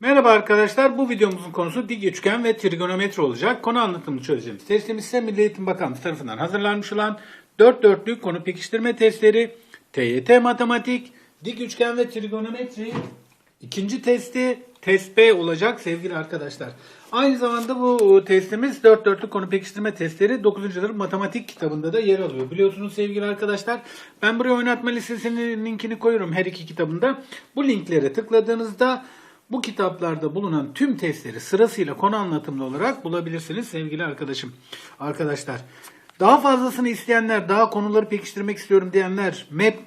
Merhaba arkadaşlar. Bu videomuzun konusu dik üçgen ve trigonometri olacak. Konu anlatımını çözeceğimiz testimiz ise Milli Eğitim Bakanlığı tarafından hazırlanmış olan 4 dörtlük konu pekiştirme testleri, TYT matematik, dik üçgen ve trigonometri ikinci testi test B olacak sevgili arkadaşlar. Aynı zamanda bu testimiz 4 dörtlük konu pekiştirme testleri 9. sınıf matematik kitabında da yer alıyor. Biliyorsunuz sevgili arkadaşlar ben buraya oynatma listesinin linkini koyuyorum her iki kitabında. Bu linklere tıkladığınızda bu kitaplarda bulunan tüm testleri sırasıyla konu anlatımlı olarak bulabilirsiniz sevgili arkadaşım. Arkadaşlar daha fazlasını isteyenler, daha konuları pekiştirmek istiyorum diyenler, MEP,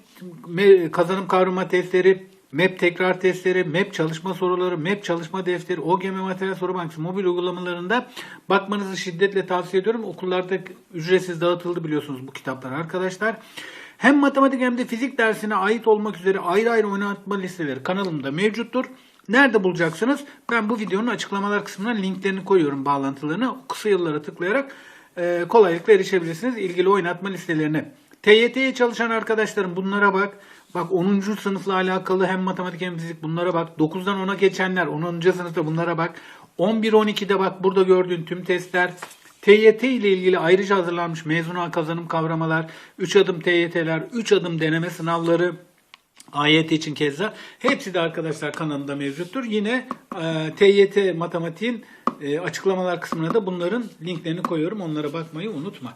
me- kazanım kavrama testleri, MEP tekrar testleri, MEP çalışma soruları, MEP çalışma defteri, OGM materyal soru bankası mobil uygulamalarında bakmanızı şiddetle tavsiye ediyorum. Okullarda ücretsiz dağıtıldı biliyorsunuz bu kitaplar arkadaşlar. Hem matematik hem de fizik dersine ait olmak üzere ayrı ayrı oynatma listeleri kanalımda mevcuttur. Nerede bulacaksınız? Ben bu videonun açıklamalar kısmına linklerini koyuyorum bağlantılarını. Kısa yıllara tıklayarak e, kolaylıkla erişebilirsiniz ilgili oynatma listelerine. TYT'ye çalışan arkadaşlarım bunlara bak. Bak 10. sınıfla alakalı hem matematik hem fizik bunlara bak. 9'dan 10'a geçenler 10. sınıfta bunlara bak. 11-12'de bak burada gördüğün tüm testler. TYT ile ilgili ayrıca hazırlanmış mezuna kazanım kavramalar, 3 adım TYT'ler, 3 adım deneme sınavları, AYT için keza hepsi de arkadaşlar kanalımda mevcuttur. Yine e, TYT matematiğin e, açıklamalar kısmına da bunların linklerini koyuyorum. Onlara bakmayı unutma.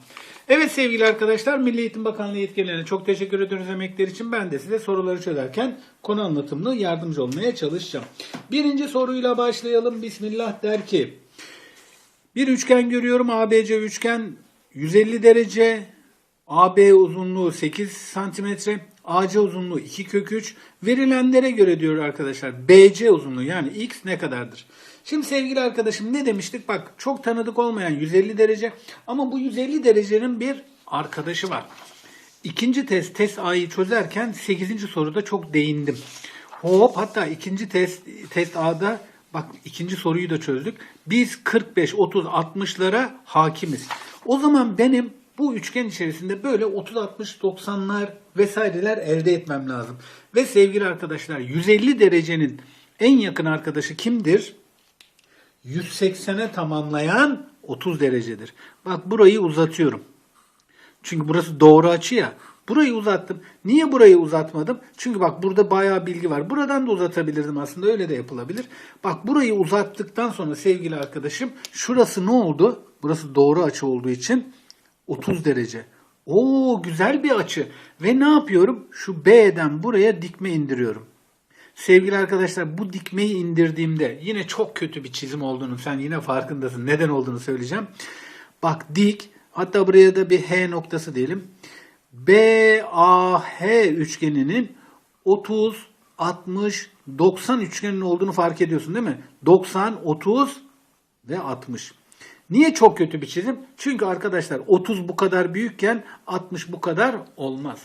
Evet sevgili arkadaşlar Milli Eğitim Bakanlığı yetkililerine çok teşekkür ediyoruz emekleri için. Ben de size soruları çözerken konu anlatımlı yardımcı olmaya çalışacağım. Birinci soruyla başlayalım. Bismillah der ki bir üçgen görüyorum. ABC üçgen 150 derece. AB uzunluğu 8 santimetre. AC uzunluğu 2 kök 3. Verilenlere göre diyor arkadaşlar. BC uzunluğu yani x ne kadardır? Şimdi sevgili arkadaşım ne demiştik? Bak çok tanıdık olmayan 150 derece. Ama bu 150 derecenin bir arkadaşı var. İkinci test, test A'yı çözerken 8. soruda çok değindim. Hop hatta ikinci test, test A'da bak ikinci soruyu da çözdük. Biz 45, 30, 60'lara hakimiz. O zaman benim bu üçgen içerisinde böyle 30, 60, 90'lar vesaireler elde etmem lazım. Ve sevgili arkadaşlar 150 derecenin en yakın arkadaşı kimdir? 180'e tamamlayan 30 derecedir. Bak burayı uzatıyorum. Çünkü burası doğru açı ya. Burayı uzattım. Niye burayı uzatmadım? Çünkü bak burada bayağı bilgi var. Buradan da uzatabilirdim aslında. Öyle de yapılabilir. Bak burayı uzattıktan sonra sevgili arkadaşım şurası ne oldu? Burası doğru açı olduğu için 30 derece. Oo güzel bir açı. Ve ne yapıyorum? Şu B'den buraya dikme indiriyorum. Sevgili arkadaşlar bu dikmeyi indirdiğimde yine çok kötü bir çizim olduğunu sen yine farkındasın. Neden olduğunu söyleyeceğim. Bak dik hatta buraya da bir H noktası diyelim. BAH üçgeninin 30, 60, 90 üçgenin olduğunu fark ediyorsun değil mi? 90, 30 ve 60. Niye çok kötü bir çizim? Çünkü arkadaşlar 30 bu kadar büyükken 60 bu kadar olmaz.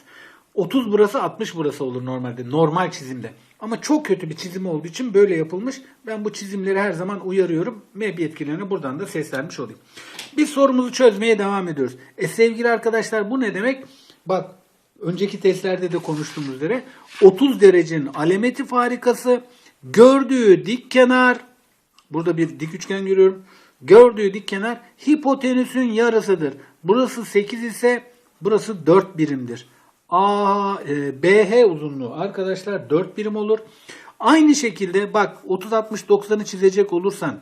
30 burası 60 burası olur normalde normal çizimde. Ama çok kötü bir çizim olduğu için böyle yapılmış. Ben bu çizimleri her zaman uyarıyorum. MEB yetkililerine buradan da seslenmiş olayım. Biz sorumuzu çözmeye devam ediyoruz. E sevgili arkadaşlar bu ne demek? Bak önceki testlerde de konuştuğumuz üzere 30 derecenin alameti farikası gördüğü dik kenar burada bir dik üçgen görüyorum. Gördüğü dik kenar hipotenüsün yarısıdır. Burası 8 ise burası 4 birimdir. A, e, BH uzunluğu arkadaşlar 4 birim olur. Aynı şekilde bak 30 60 90'ı çizecek olursan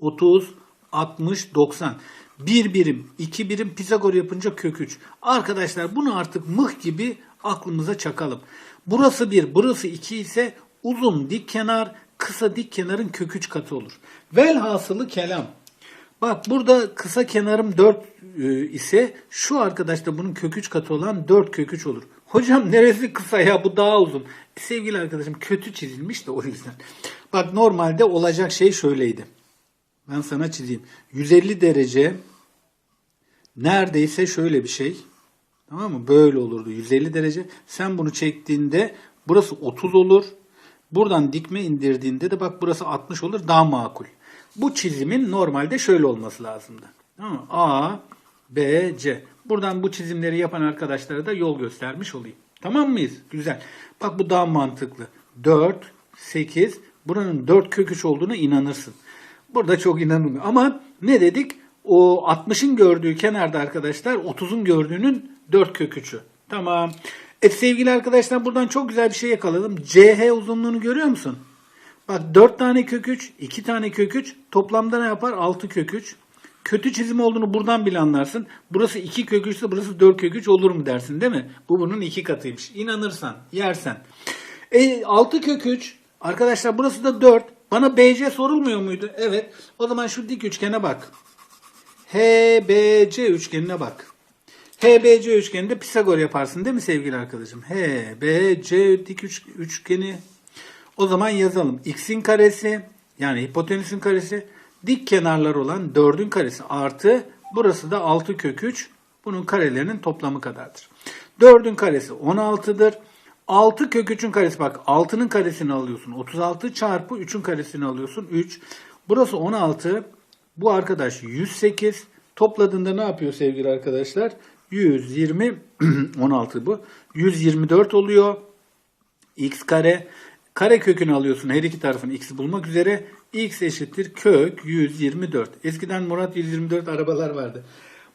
30 60 90 1 birim, 2 birim Pisagor yapınca kök 3. Arkadaşlar bunu artık mıh gibi aklımıza çakalım. Burası 1, burası 2 ise uzun dik kenar, kısa dik kenarın kök 3 katı olur. Velhasılı kelam. Bak burada kısa kenarım 4 e, ise şu arkadaş da bunun kök 3 katı olan 4 kök 3 olur. Hocam neresi kısa ya bu daha uzun. E, sevgili arkadaşım kötü çizilmiş de o yüzden. Bak normalde olacak şey şöyleydi. Ben sana çizeyim. 150 derece neredeyse şöyle bir şey. Tamam mı? Böyle olurdu 150 derece. Sen bunu çektiğinde burası 30 olur. Buradan dikme indirdiğinde de bak burası 60 olur daha makul. Bu çizimin normalde şöyle olması lazımdı. A, B, C. Buradan bu çizimleri yapan arkadaşlara da yol göstermiş olayım. Tamam mıyız? Güzel. Bak bu daha mantıklı. 4, 8, buranın 4 kök 3 olduğuna inanırsın. Burada çok inanılmıyor. Ama ne dedik? O 60'ın gördüğü kenarda arkadaşlar 30'un gördüğünün 4 kök 3'ü. Tamam. Evet sevgili arkadaşlar buradan çok güzel bir şey yakaladım. CH uzunluğunu görüyor musun? Bak 4 tane kök 3, 2 tane kök 3 toplamda ne yapar? 6 kök 3. Kötü çizim olduğunu buradan bile anlarsın. Burası 2 kök 3 ise burası 4 kök 3 olur mu dersin değil mi? Bu bunun 2 katıymış. İnanırsan, yersen. E, 6 kök 3. Arkadaşlar burası da 4. Bana BC sorulmuyor muydu? Evet. O zaman şu dik üçgene bak. HBC üçgenine bak. HBC üçgeninde Pisagor yaparsın değil mi sevgili arkadaşım? HBC dik üç- üçgeni. O zaman yazalım. X'in karesi yani hipotenüsün karesi dik kenarlar olan 4'ün karesi artı burası da 6 kök 3 bunun karelerinin toplamı kadardır. 4'ün karesi 16'dır. 6 kök 3'ün karesi bak 6'nın karesini alıyorsun. 36 çarpı 3'ün karesini alıyorsun. 3. Burası 16. Bu arkadaş 108. Topladığında ne yapıyor sevgili arkadaşlar? 120 16 bu. 124 oluyor x kare. Kare kökünü alıyorsun her iki tarafın x'i bulmak üzere. x eşittir kök 124. Eskiden Murat 124 arabalar vardı.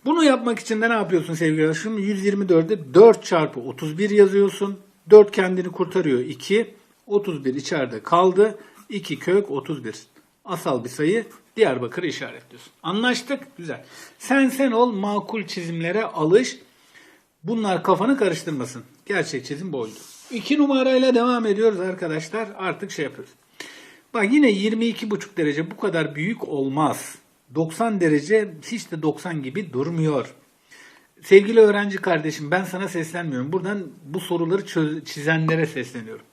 Bunu yapmak için de ne yapıyorsun sevgili arkadaşım? 124'ü 4 çarpı 31 yazıyorsun. 4 kendini kurtarıyor 2. 31 içeride kaldı. 2 kök 31. Asal bir sayı. Diyarbakır'ı işaretliyorsun. Anlaştık? Güzel. Sen sen ol makul çizimlere alış. Bunlar kafanı karıştırmasın. Gerçek çizim boydu. İki numarayla devam ediyoruz arkadaşlar. Artık şey yapıyoruz. Bak yine 22,5 derece bu kadar büyük olmaz. 90 derece hiç de 90 gibi durmuyor. Sevgili öğrenci kardeşim ben sana seslenmiyorum. Buradan bu soruları çizenlere sesleniyorum.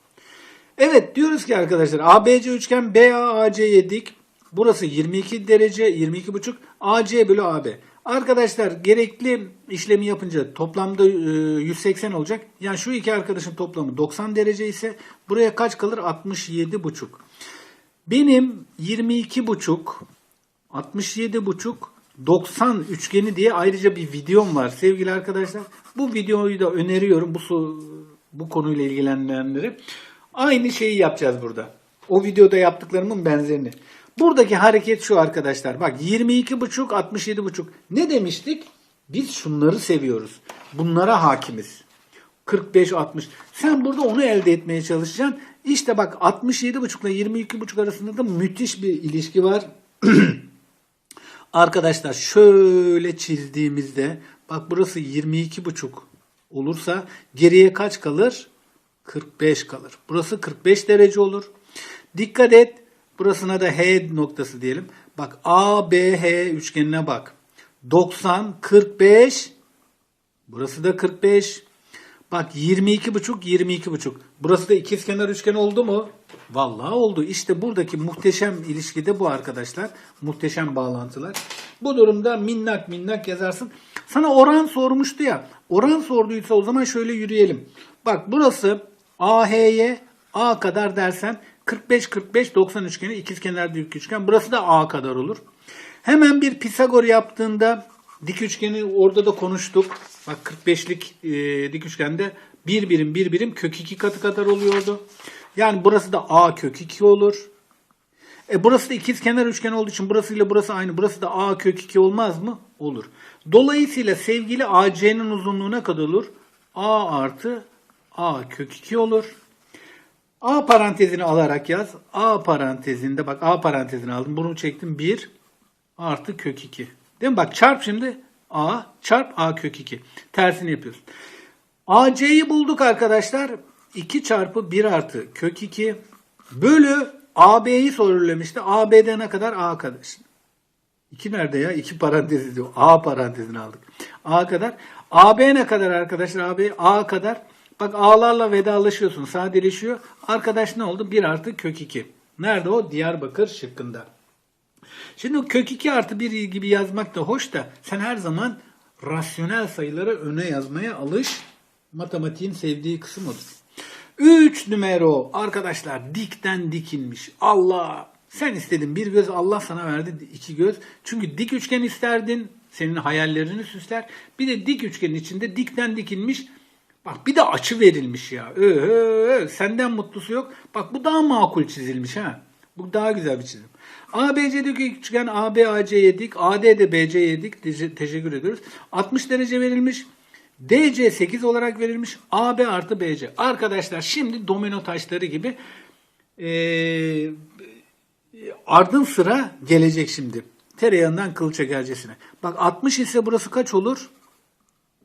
Evet diyoruz ki arkadaşlar ABC üçgen BAAC'ye dik. Burası 22 derece 22,5 AC bölü AB. Arkadaşlar gerekli işlemi yapınca toplamda e, 180 olacak. Yani şu iki arkadaşın toplamı 90 derece ise buraya kaç kalır? 67,5. Benim 22,5 67,5 90 üçgeni diye ayrıca bir videom var sevgili arkadaşlar. Bu videoyu da öneriyorum bu bu konuyla ilgilenenlere. Aynı şeyi yapacağız burada. O videoda yaptıklarımın benzerini. Buradaki hareket şu arkadaşlar. Bak 22,5 67,5. Ne demiştik? Biz şunları seviyoruz. Bunlara hakimiz. 45 60. Sen burada onu elde etmeye çalışacaksın. İşte bak 67,5 ile 22,5 arasında da müthiş bir ilişki var. Arkadaşlar şöyle çizdiğimizde bak burası 22,5 olursa geriye kaç kalır? 45 kalır. Burası 45 derece olur. Dikkat et. Burasına da H noktası diyelim. Bak ABH üçgenine bak. 90 45 Burası da 45. Bak 22 buçuk 22 buçuk. Burası da ikizkenar üçgen oldu mu? Vallahi oldu. İşte buradaki muhteşem ilişki de bu arkadaşlar. Muhteşem bağlantılar. Bu durumda minnak minnak yazarsın. Sana oran sormuştu ya. Oran sorduysa o zaman şöyle yürüyelim. Bak burası AH'ye A kadar dersen 45 45 90 üçgeni ikizkenar dik üçgen. Burası da A kadar olur. Hemen bir Pisagor yaptığında dik üçgeni orada da konuştuk. Bak 45'lik e, dik üçgende bir birim bir birim kök 2 katı kadar oluyordu. Yani burası da A kök 2 olur. E burası da ikizkenar üçgen olduğu için burası ile burası aynı. Burası da A kök 2 olmaz mı? Olur. Dolayısıyla sevgili AC'nin uzunluğu ne kadar olur? A artı A kök 2 olur. A parantezini alarak yaz. A parantezinde bak A parantezini aldım. Bunu çektim 1 artı kök 2. Değil mi? Bak çarp şimdi A çarp A kök 2. Tersini yapıyorsun. AC'yi bulduk arkadaşlar. 2 çarpı 1 artı kök 2 bölü AB'yi sorulamıştı. AB'de ne kadar? A kadar. 2 nerede ya? 2 parantezi diyor. A parantezini aldık. A kadar. AB ne kadar arkadaşlar? AB A kadar. Bak A'larla vedalaşıyorsun. Sadeleşiyor. Arkadaş ne oldu? 1 artı kök 2. Nerede o? Diyarbakır şıkkında. Şimdi kök 2 artı 1 gibi yazmak da hoş da sen her zaman rasyonel sayıları öne yazmaya alış. Matematiğin sevdiği kısım odur. 3 numero arkadaşlar dikten dikilmiş. Allah sen istedin bir göz Allah sana verdi iki göz. Çünkü dik üçgen isterdin senin hayallerini süsler. Bir de dik üçgenin içinde dikten dikilmiş. Bak bir de açı verilmiş ya. Ee, senden mutlusu yok. Bak bu daha makul çizilmiş ha. Bu daha güzel bir çizim. ABC'deki üçgen ABAC'ye dik, AD de BC'ye dik. Te- Teşekkür ediyoruz. 60 derece verilmiş. DC 8 olarak verilmiş. AB artı BC. Arkadaşlar şimdi domino taşları gibi eee ardın sıra gelecek şimdi. Tereyağından kıl çekercesine. Bak 60 ise burası kaç olur?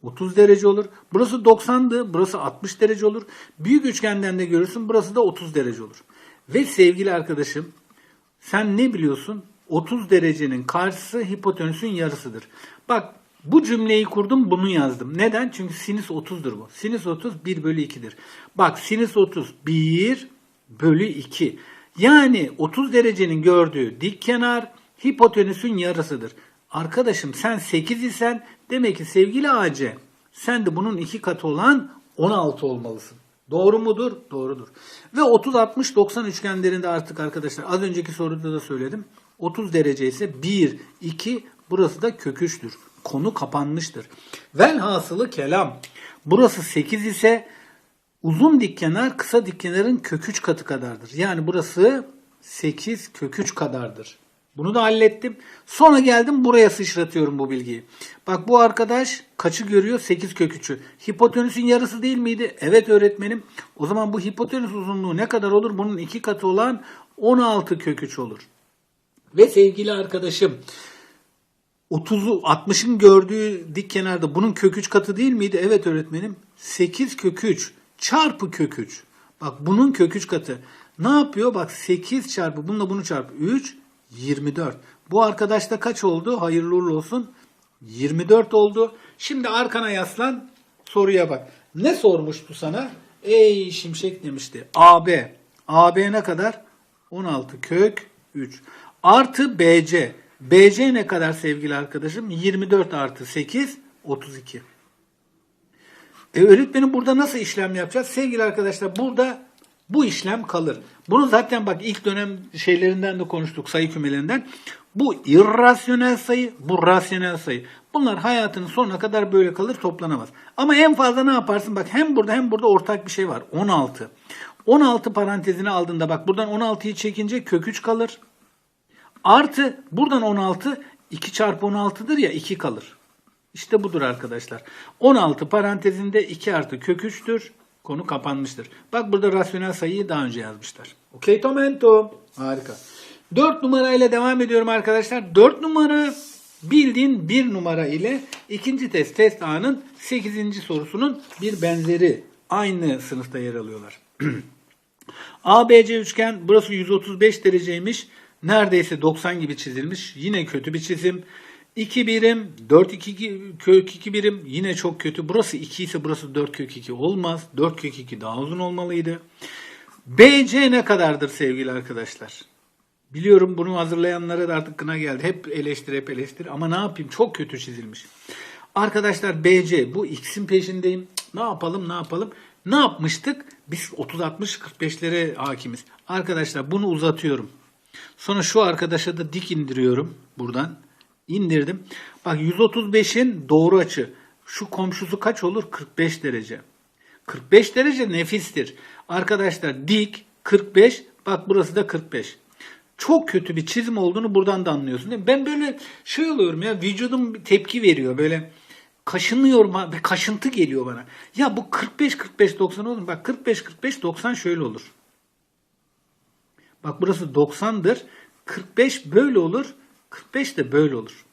30 derece olur. Burası 90'dı. Burası 60 derece olur. Büyük üçgenden de görürsün. Burası da 30 derece olur. Ve sevgili arkadaşım sen ne biliyorsun? 30 derecenin karşısı hipotenüsün yarısıdır. Bak bu cümleyi kurdum bunu yazdım. Neden? Çünkü sinüs 30'dur bu. Sinüs 30 1 bölü 2'dir. Bak sinüs 30 1 bölü 2. Yani 30 derecenin gördüğü dik kenar hipotenüsün yarısıdır. Arkadaşım sen 8 isen demek ki sevgili AC sen de bunun iki katı olan 16 olmalısın. Doğru mudur? Doğrudur. Ve 30 60 90 üçgenlerinde artık arkadaşlar az önceki soruda da söyledim. 30 derece ise 1 2 burası da kök 3'tür. Konu kapanmıştır. Velhasılı kelam. Burası 8 ise uzun dikkenar kısa dikkenarın kök 3 katı kadardır. Yani burası 8 kök 3 kadardır. Bunu da hallettim. Sonra geldim buraya sıçratıyorum bu bilgiyi. Bak bu arkadaş kaçı görüyor? 8 kök 3'ü. Hipotenüsün yarısı değil miydi? Evet öğretmenim. O zaman bu hipotenüs uzunluğu ne kadar olur? Bunun iki katı olan 16 kök 3 olur. Ve sevgili arkadaşım 30'u 60'ın gördüğü dik kenarda bunun kök 3 katı değil miydi? Evet öğretmenim. 8 kök 3 çarpı kök 3. Bak bunun kök 3 katı. Ne yapıyor? Bak 8 çarpı bununla bunu çarpı 3 24. Bu arkadaşta kaç oldu? Hayırlı uğurlu olsun. 24 oldu. Şimdi arkana yaslan. Soruya bak. Ne sormuştu sana? Ey şimşek demişti. AB. AB ne kadar? 16 kök 3. Artı BC. BC ne kadar sevgili arkadaşım? 24 artı 8 32. E öğretmenim burada nasıl işlem yapacağız? Sevgili arkadaşlar burada bu işlem kalır. Bunu zaten bak ilk dönem şeylerinden de konuştuk sayı kümelerinden. Bu irrasyonel sayı, bu rasyonel sayı. Bunlar hayatının sonuna kadar böyle kalır toplanamaz. Ama en fazla ne yaparsın? Bak hem burada hem burada ortak bir şey var. 16. 16 parantezine aldığında bak buradan 16'yı çekince kök 3 kalır. Artı buradan 16 2 çarpı 16'dır ya 2 kalır. İşte budur arkadaşlar. 16 parantezinde 2 artı kök 3'tür. Konu kapanmıştır. Bak burada rasyonel sayıyı daha önce yazmışlar. Okey tomento. Harika. 4 numarayla devam ediyorum arkadaşlar. 4 numara bildiğin 1 numara ile ikinci test test A'nın 8. sorusunun bir benzeri. Aynı sınıfta yer alıyorlar. ABC üçgen burası 135 dereceymiş. Neredeyse 90 gibi çizilmiş. Yine kötü bir çizim. 2 birim, 4 2 kök 2 birim yine çok kötü. Burası 2 ise burası 4 kök 2 olmaz. 4 kök 2 daha uzun olmalıydı. BC ne kadardır sevgili arkadaşlar? Biliyorum bunu hazırlayanlara da artık kına geldi. Hep eleştir hep eleştir ama ne yapayım çok kötü çizilmiş. Arkadaşlar BC bu X'in peşindeyim. Ne yapalım ne yapalım? Ne yapmıştık? Biz 30-60-45'lere hakimiz. Arkadaşlar bunu uzatıyorum. Sonra şu arkadaşa da dik indiriyorum buradan. İndirdim. Bak 135'in doğru açı. Şu komşusu kaç olur? 45 derece. 45 derece nefistir. Arkadaşlar dik 45. Bak burası da 45. Çok kötü bir çizim olduğunu buradan da anlıyorsun. Değil mi? Ben böyle şey oluyorum ya vücudum bir tepki veriyor böyle kaşınıyorum ve kaşıntı geliyor bana. Ya bu 45 45 90 olur mu? Bak 45 45 90 şöyle olur. Bak burası 90'dır. 45 böyle olur. 45 de böyle olur.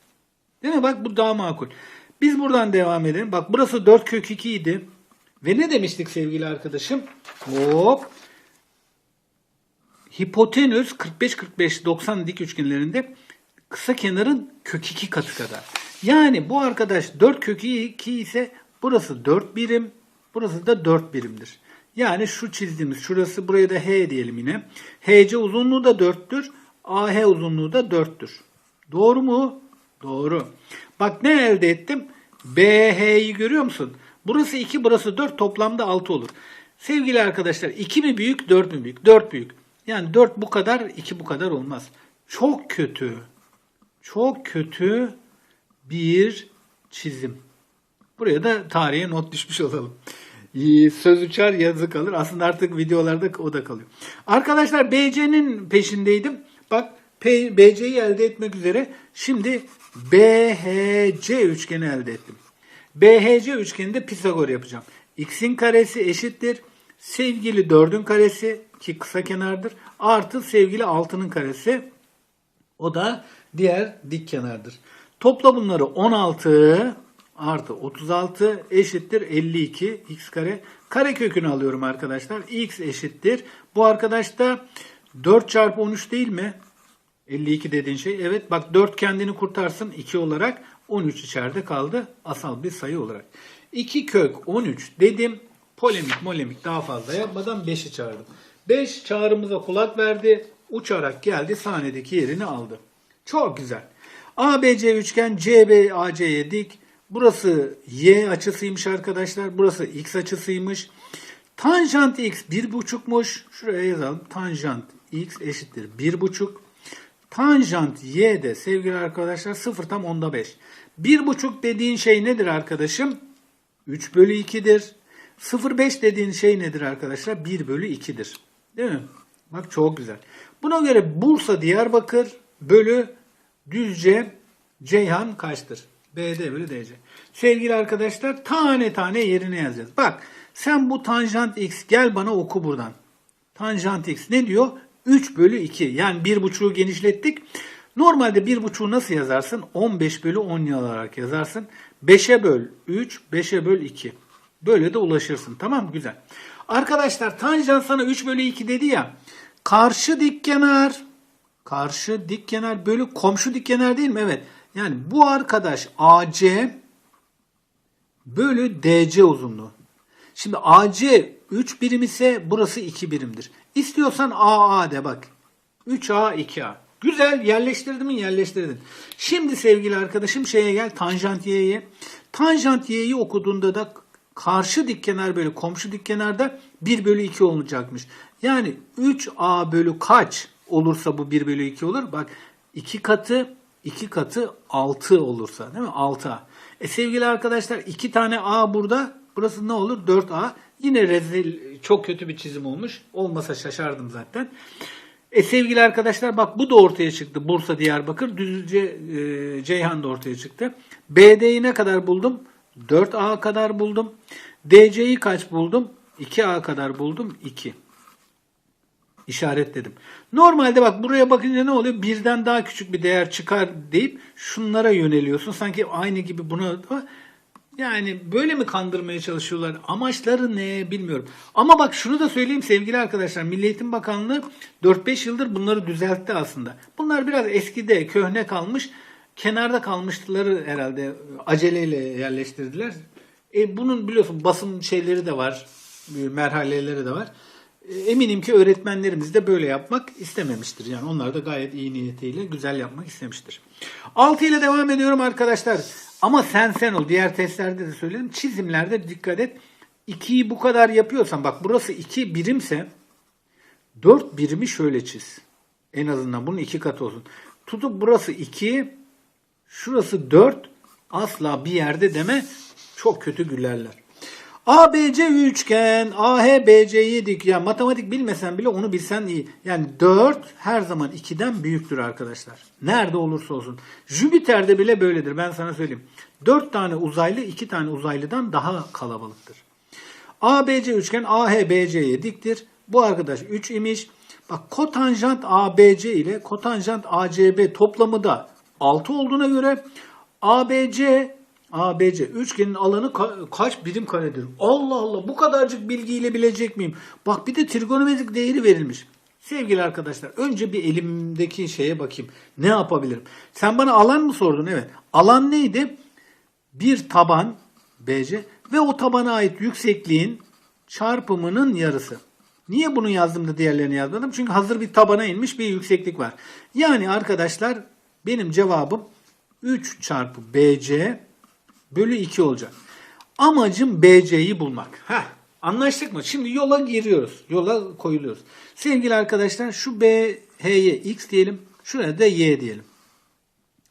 Değil mi? Bak bu daha makul. Biz buradan devam edelim. Bak burası 4 kök 2 idi. Ve ne demiştik sevgili arkadaşım? Hop. Hipotenüs 45 45 90 dik üçgenlerinde kısa kenarın kök 2 katı kadar. Yani bu arkadaş 4 kök 2 ise burası 4 birim, burası da 4 birimdir. Yani şu çizdiğimiz şurası buraya da H diyelim yine. HC uzunluğu da 4'tür. AH uzunluğu da 4'tür. Doğru mu? Doğru. Bak ne elde ettim? BH'yi görüyor musun? Burası 2, burası 4 toplamda 6 olur. Sevgili arkadaşlar 2 mi büyük 4 mü büyük? 4 büyük. Yani 4 bu kadar 2 bu kadar olmaz. Çok kötü. Çok kötü bir çizim. Buraya da tarihe not düşmüş olalım. İyi, Söz uçar yazı kalır. Aslında artık videolarda o da kalıyor. Arkadaşlar BC'nin peşindeydim. Bak BC'yi elde etmek üzere. Şimdi BHC üçgeni elde ettim. BHC üçgeninde Pisagor yapacağım. X'in karesi eşittir. Sevgili 4'ün karesi ki kısa kenardır. Artı sevgili 6'nın karesi. O da diğer dik kenardır. Topla bunları 16 artı 36 eşittir 52 x kare. Kare kökünü alıyorum arkadaşlar. x eşittir. Bu arkadaş da 4 çarpı 13 değil mi? 52 dediğin şey. Evet bak 4 kendini kurtarsın 2 olarak 13 içeride kaldı asal bir sayı olarak. 2 kök 13 dedim. Polemik molemik daha fazla yapmadan 5'i çağırdım. 5 çağrımıza kulak verdi. Uçarak geldi sahnedeki yerini aldı. Çok güzel. ABC üçgen CB AC'ye dik. Burası Y açısıymış arkadaşlar. Burası X açısıymış. Tanjant X 1,5'muş. Şuraya yazalım. Tanjant X eşittir 1,5. Tanjant Y de sevgili arkadaşlar 0 tam onda 5. 1,5 dediğin şey nedir arkadaşım? 3 bölü 2'dir. 0,5 dediğin şey nedir arkadaşlar? 1 bölü 2'dir. Değil mi? Bak çok güzel. Buna göre Bursa Diyarbakır bölü Düzce Ceyhan kaçtır? BD bölü DC. Sevgili arkadaşlar tane tane yerine yazacağız. Bak sen bu tanjant x gel bana oku buradan. Tanjant x ne diyor? 3 bölü 2 yani 1,5'u genişlettik. Normalde 1,5'u nasıl yazarsın? 15 bölü 10 olarak yazarsın. 5'e böl 3, 5'e böl 2. Böyle de ulaşırsın. Tamam güzel. Arkadaşlar tanjant sana 3 bölü 2 dedi ya. Karşı dik kenar Karşı dik kenar bölü komşu dik kenar değil mi? Evet. Yani bu arkadaş AC bölü DC uzunluğu. Şimdi AC 3 birim ise burası 2 birimdir. İstiyorsan AA de bak. 3A 2A. Güzel yerleştirdin mi yerleştirdin. Şimdi sevgili arkadaşım şeye gel tanjant y'ye. Tanjant y'yi okuduğunda da karşı dik kenar bölü komşu dik kenarda 1 bölü 2 olacakmış. Yani 3A bölü kaç olursa bu 1 bölü 2 olur. Bak 2 katı 2 katı 6 olursa değil mi? 6A. E sevgili arkadaşlar 2 tane A burada. Burası ne olur? 4A. Yine rezil çok kötü bir çizim olmuş. Olmasa şaşardım zaten. E sevgili arkadaşlar bak bu da ortaya çıktı. Bursa, Diyarbakır, Düzce, e, Ceyhan da ortaya çıktı. BD'yi ne kadar buldum? 4A kadar buldum. DC'yi kaç buldum? 2A kadar buldum. 2 işaretledim. Normalde bak buraya bakınca ne oluyor? Birden daha küçük bir değer çıkar deyip şunlara yöneliyorsun. Sanki aynı gibi buna yani böyle mi kandırmaya çalışıyorlar? Amaçları ne bilmiyorum. Ama bak şunu da söyleyeyim sevgili arkadaşlar. Milli Eğitim Bakanlığı 4-5 yıldır bunları düzeltti aslında. Bunlar biraz eskide köhne kalmış. Kenarda kalmışları herhalde aceleyle yerleştirdiler. E bunun biliyorsun basın şeyleri de var. Merhaleleri de var. E, Eminim ki öğretmenlerimiz de böyle yapmak istememiştir. Yani onlar da gayet iyi niyetiyle güzel yapmak istemiştir. 6 ile devam ediyorum arkadaşlar. Ama sen sen ol. Diğer testlerde de söyledim. Çizimlerde dikkat et. 2'yi bu kadar yapıyorsan bak burası 2 birimse 4 birimi şöyle çiz. En azından bunun 2 katı olsun. Tutup burası 2 şurası 4 asla bir yerde deme çok kötü gülerler. ABC üçgen, AH BC'yi dik. Yani matematik bilmesen bile onu bilsen iyi. Yani 4 her zaman 2'den büyüktür arkadaşlar. Nerede olursa olsun. Jüpiter'de bile böyledir ben sana söyleyeyim. 4 tane uzaylı 2 tane uzaylıdan daha kalabalıktır. ABC üçgen AH BC'ye diktir. Bu arkadaş 3 imiş. Bak kotanjant ABC ile kotanjant ACB toplamı da 6 olduğuna göre ABC ABC üçgenin alanı ka- kaç birim karedir? Allah Allah bu kadarcık bilgiyle bilecek miyim? Bak bir de trigonometrik değeri verilmiş. Sevgili arkadaşlar önce bir elimdeki şeye bakayım. Ne yapabilirim? Sen bana alan mı sordun? Evet. Alan neydi? Bir taban BC ve o tabana ait yüksekliğin çarpımının yarısı. Niye bunu yazdım da diğerlerini yazmadım? Çünkü hazır bir tabana inmiş bir yükseklik var. Yani arkadaşlar benim cevabım 3 çarpı BC bölü 2 olacak. Amacım BC'yi bulmak. Heh, anlaştık mı? Şimdi yola giriyoruz. Yola koyuluyoruz. Sevgili arkadaşlar şu BH'ye X diyelim. Şuraya da Y diyelim.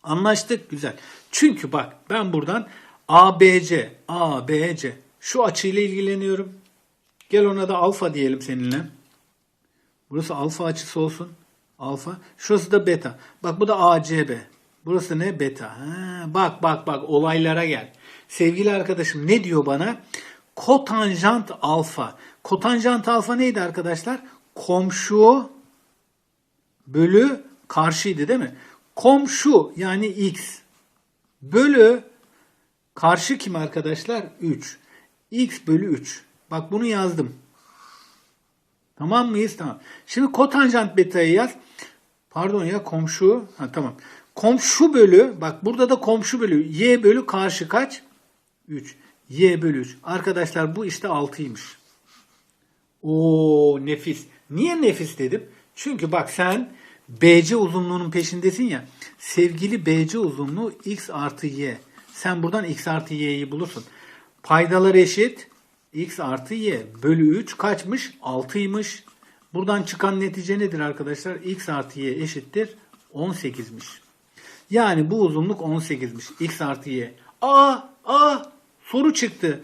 Anlaştık. Güzel. Çünkü bak ben buradan ABC, ABC Şu açıyla ilgileniyorum. Gel ona da alfa diyelim seninle. Burası alfa açısı olsun. Alfa. Şurası da beta. Bak bu da ACB. Burası ne? Beta. Ha, bak bak bak olaylara gel. Sevgili arkadaşım ne diyor bana? Kotanjant alfa. Kotanjant alfa neydi arkadaşlar? Komşu bölü karşıydı değil mi? Komşu yani x bölü karşı kim arkadaşlar? 3. x bölü 3. Bak bunu yazdım. Tamam mıyız? Tamam. Şimdi kotanjant beta'yı yaz. Pardon ya komşu. Ha tamam. Komşu bölü bak burada da komşu bölü y bölü karşı kaç? 3. y bölü 3. Arkadaşlar bu işte 6'ymış. Oo nefis. Niye nefis dedim? Çünkü bak sen BC uzunluğunun peşindesin ya. Sevgili BC uzunluğu x artı y. Sen buradan x artı y'yi bulursun. Paydalar eşit. x artı y bölü 3 kaçmış? 6'ymış. Buradan çıkan netice nedir arkadaşlar? x artı y eşittir 18'miş. Yani bu uzunluk 18'miş. x artı y. Aa, aa soru çıktı.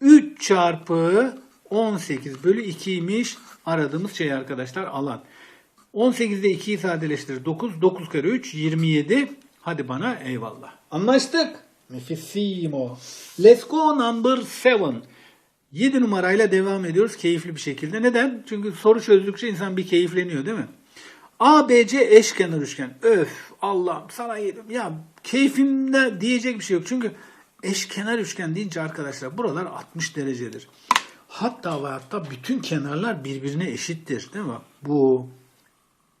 3 çarpı 18 bölü 2'ymiş aradığımız şey arkadaşlar alan. 18'de 2'yi sadeleştirir. 9, 9 kere 3, 27. Hadi bana eyvallah. Anlaştık. Nefissimo. Let's go number 7. 7 numarayla devam ediyoruz keyifli bir şekilde. Neden? Çünkü soru çözdükçe insan bir keyifleniyor değil mi? ABC eşkenar üçgen. Öf Allah'ım sana yedim. Ya keyfimde diyecek bir şey yok. Çünkü eşkenar üçgen deyince arkadaşlar buralar 60 derecedir. Hatta ve hatta bütün kenarlar birbirine eşittir. Değil mi? Bu,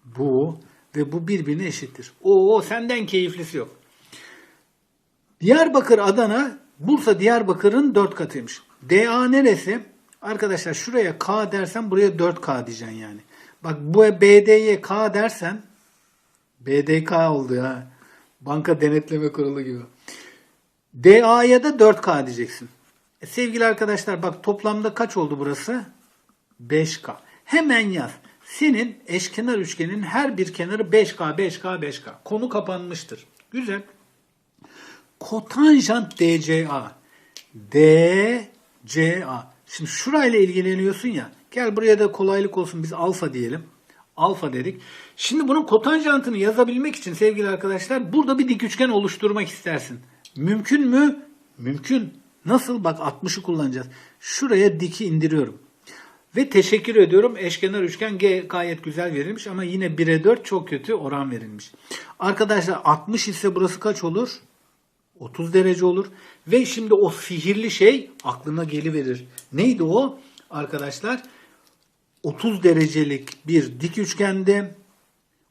bu ve bu birbirine eşittir. Oo senden keyiflisi yok. Diyarbakır, Adana, Bursa, Diyarbakır'ın 4 katıymış. DA neresi? Arkadaşlar şuraya K dersen buraya 4K diyeceksin yani. Bak bu BD'ye K dersen BDK oldu ha. Banka Denetleme Kurulu gibi. DA'ya da 4K diyeceksin. E, sevgili arkadaşlar bak toplamda kaç oldu burası? 5K. Hemen yaz. Senin eşkenar üçgenin her bir kenarı 5K, 5K, 5K. Konu kapanmıştır. Güzel. Kotanjant DCA. DCA. Şimdi şurayla ilgileniyorsun ya. Gel buraya da kolaylık olsun biz alfa diyelim. Alfa dedik. Şimdi bunun kotanjantını yazabilmek için sevgili arkadaşlar burada bir dik üçgen oluşturmak istersin. Mümkün mü? Mümkün. Nasıl? Bak 60'ı kullanacağız. Şuraya diki indiriyorum. Ve teşekkür ediyorum. Eşkenar üçgen G gayet güzel verilmiş ama yine 1'e 4 çok kötü oran verilmiş. Arkadaşlar 60 ise burası kaç olur? 30 derece olur. Ve şimdi o sihirli şey aklına geliverir. Neydi o? Arkadaşlar 30 derecelik bir dik üçgende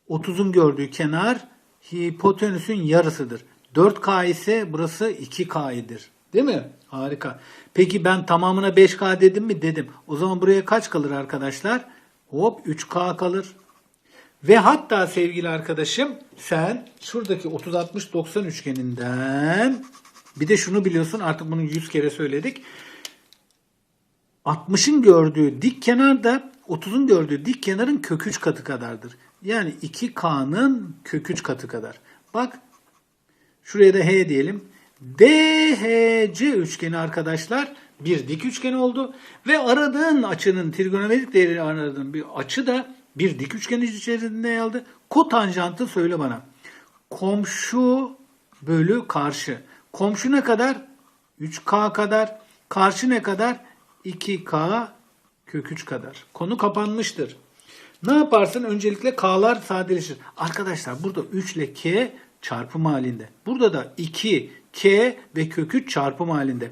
30'un gördüğü kenar hipotenüsün yarısıdır. 4K ise burası 2K'dir. Değil mi? Harika. Peki ben tamamına 5K dedim mi? Dedim. O zaman buraya kaç kalır arkadaşlar? Hop 3K kalır. Ve hatta sevgili arkadaşım sen şuradaki 30-60-90 üçgeninden bir de şunu biliyorsun artık bunu 100 kere söyledik. 60'ın gördüğü dik kenar da 30'un gördüğü dik kenarın kök 3 katı kadardır. Yani 2K'nın kök 3 katı kadar. Bak şuraya da H diyelim. DHC üçgeni arkadaşlar bir dik üçgen oldu ve aradığın açının trigonometrik değerini aradığın bir açı da bir dik üçgen içerisinde yer aldı. Kotanjantı söyle bana. Komşu bölü karşı. Komşu ne kadar? 3K kadar. Karşı ne kadar? 2K kök 3 kadar. Konu kapanmıştır. Ne yaparsın? Öncelikle K'lar sadeleşir. Arkadaşlar burada 3 ile K çarpım halinde. Burada da 2, K ve kök 3 çarpım halinde.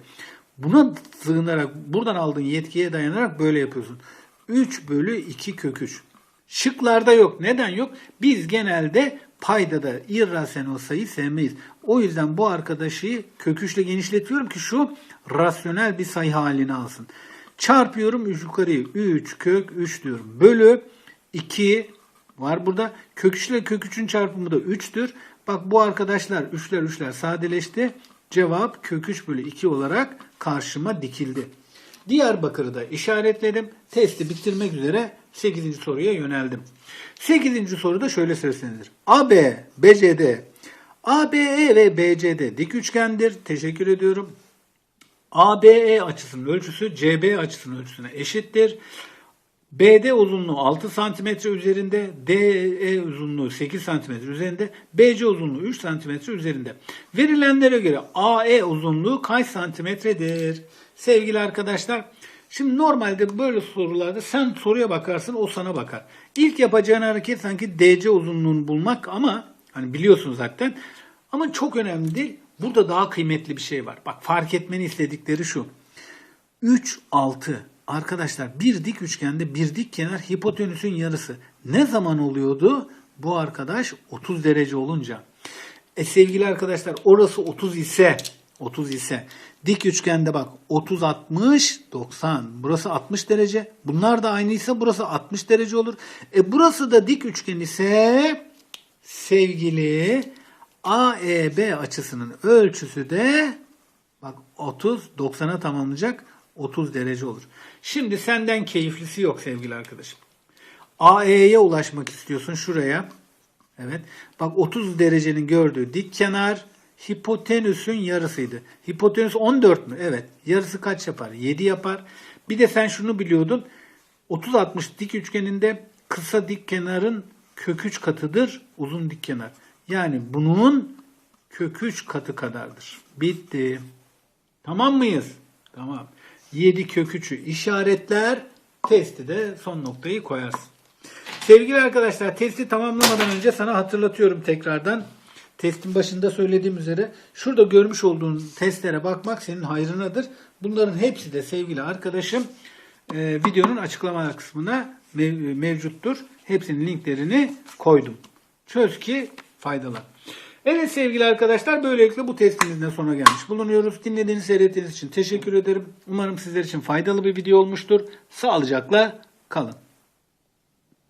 Buna sığınarak, buradan aldığın yetkiye dayanarak böyle yapıyorsun. 3 bölü 2 kök 3. Şıklarda yok. Neden yok? Biz genelde paydada irrasyonel sayı sevmeyiz. O yüzden bu arkadaşı kök 3 ile genişletiyorum ki şu rasyonel bir sayı halini alsın. Çarpıyorum 3 yukarıyı. 3 kök 3 diyorum. Bölü 2 var burada. Kök 3 ile kök 3'ün çarpımı da 3'tür. Bak bu arkadaşlar 3'ler 3'ler sadeleşti. Cevap kök 3 bölü 2 olarak karşıma dikildi. Diyarbakır'ı da işaretledim. Testi bitirmek üzere 8. soruya yöneldim. 8. soruda şöyle seslenilir. AB, BCD, ABE ve BCD dik üçgendir. Teşekkür ediyorum. ABE açısının ölçüsü CB açısının ölçüsüne eşittir. BD uzunluğu 6 cm üzerinde, DE uzunluğu 8 cm üzerinde, BC uzunluğu 3 cm üzerinde. Verilenlere göre AE uzunluğu kaç santimetredir? Sevgili arkadaşlar, şimdi normalde böyle sorularda sen soruya bakarsın, o sana bakar. İlk yapacağın hareket sanki DC uzunluğunu bulmak ama hani biliyorsun zaten. Ama çok önemli değil. Burada daha kıymetli bir şey var. Bak fark etmeni istedikleri şu. 3, 6. Arkadaşlar bir dik üçgende bir dik kenar hipotenüsün yarısı. Ne zaman oluyordu? Bu arkadaş 30 derece olunca. E sevgili arkadaşlar orası 30 ise 30 ise dik üçgende bak 30 60 90 burası 60 derece. Bunlar da aynıysa burası 60 derece olur. E burası da dik üçgen ise sevgili AEB açısının ölçüsü de Bak 30 90'a tamamlayacak 30 derece olur. Şimdi senden keyiflisi yok sevgili arkadaşım. AE'ye ulaşmak istiyorsun şuraya. Evet. Bak 30 derecenin gördüğü dik kenar hipotenüsün yarısıydı. Hipotenüs 14 mü? Evet. Yarısı kaç yapar? 7 yapar. Bir de sen şunu biliyordun. 30-60 dik üçgeninde kısa dik kenarın kök 3 katıdır uzun dik kenar. Yani bunun kök 3 katı kadardır. Bitti. Tamam mıyız? Tamam. 7 kök 3'ü işaretler. Testi de son noktayı koyarsın. Sevgili arkadaşlar testi tamamlamadan önce sana hatırlatıyorum tekrardan. Testin başında söylediğim üzere şurada görmüş olduğun testlere bakmak senin hayrınadır. Bunların hepsi de sevgili arkadaşım e, videonun açıklama kısmına mev- mevcuttur. Hepsinin linklerini koydum. Çöz ki faydalan. Evet sevgili arkadaşlar böylelikle bu testimizin de sonuna gelmiş bulunuyoruz. Dinlediğiniz seyrettiğiniz için teşekkür ederim. Umarım sizler için faydalı bir video olmuştur. Sağlıcakla kalın.